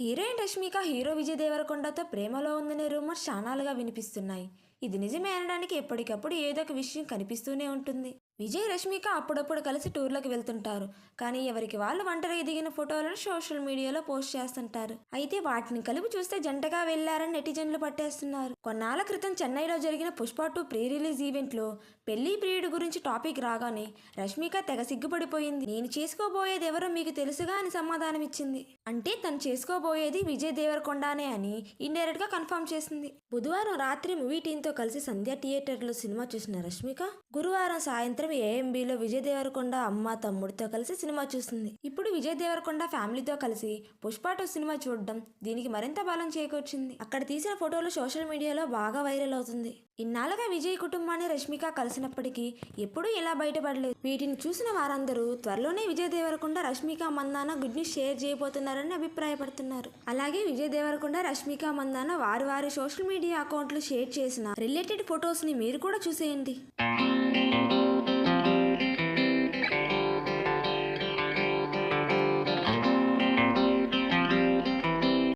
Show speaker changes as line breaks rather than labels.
Heroine Rashmika hero Vijay దేవరకొండతో ప్రేమలో ఉందనే రూమర్స్ చాలాగా వినిపిస్తున్నాయి. ఇది నిజమే అనడానికి ఎప్పటికప్పుడు ఏదో ఒక విషయం కనిపిస్తూనే ఉంటుంది. విజయ్ రష్మిక అప్పుడప్పుడు కలిసి టూర్లకు వెళ్తుంటారు. కానీ ఎవరికి వాళ్ళు ఒంటరిగా దిగిన ఫోటోలను సోషల్ మీడియాలో పోస్ట్ చేస్తుంటారు. అయితే వాటిని కలిపి చూస్తే జంటగా వెళ్ళారని నెటిజన్లు పట్టేస్తున్నారు. కొన్నాళ్ళ క్రితం చెన్నైలో జరిగిన పుష్ప టూ ప్రీ రిలీజ్ ఈవెంట్లో పెళ్ళి ప్రియుడు గురించి టాపిక్ రాగానే రష్మిక తెగ సిగ్గుపడిపోయింది. నేను చేసుకోబోయేది ఎవరో మీకు తెలుసుగా అని సమాధానం ఇచ్చింది. అంటే తను చేసుకోబోయేది విజయ్ దేవరకొండనే అని ఇండైరెక్ట్గా కన్ఫర్మ్ చేసింది. బుధవారం రాత్రి మూవీ టీంతో కలిసి సంధ్య థియేటర్లో సినిమా చూసిన రష్మిక గురువారం సాయంత్రం ఏఎంబీలో విజయ్ దేవరకొండ అమ్మ తమ్ముడితో కలిసి సినిమా చూసింది ఇప్పుడు విజయ్ దేవరకొండ ఫ్యామిలీతో కలిసి పుష్పాటో సినిమా చూడడం దీనికి మరింత బలం చేకూర్చింది. అక్కడ తీసిన ఫోటోలు సోషల్ మీడియాలో బాగా వైరల్ అవుతుంది. ఇన్నాళ్ళుగా విజయ్ కుటుంబాన్ని రష్మిక కలిసినప్పటికీ ఎప్పుడూ ఇలా బయటపడలేదు. వీటిని చూసిన వారందరూ త్వరలోనే Vijay Deverakonda Rashmika Mandanna good news share చేయబోతున్నారని అభిప్రాయపడుతున్నారు. అలాగే విజయ్ దేవరకొండ రష్మిక మందాన వారి వారి సోషల్ మీడియా అకౌంట్లు షేర్ చేసిన రిలేటెడ్ ఫొటోస్ని మీరు కూడా చూసేయండి.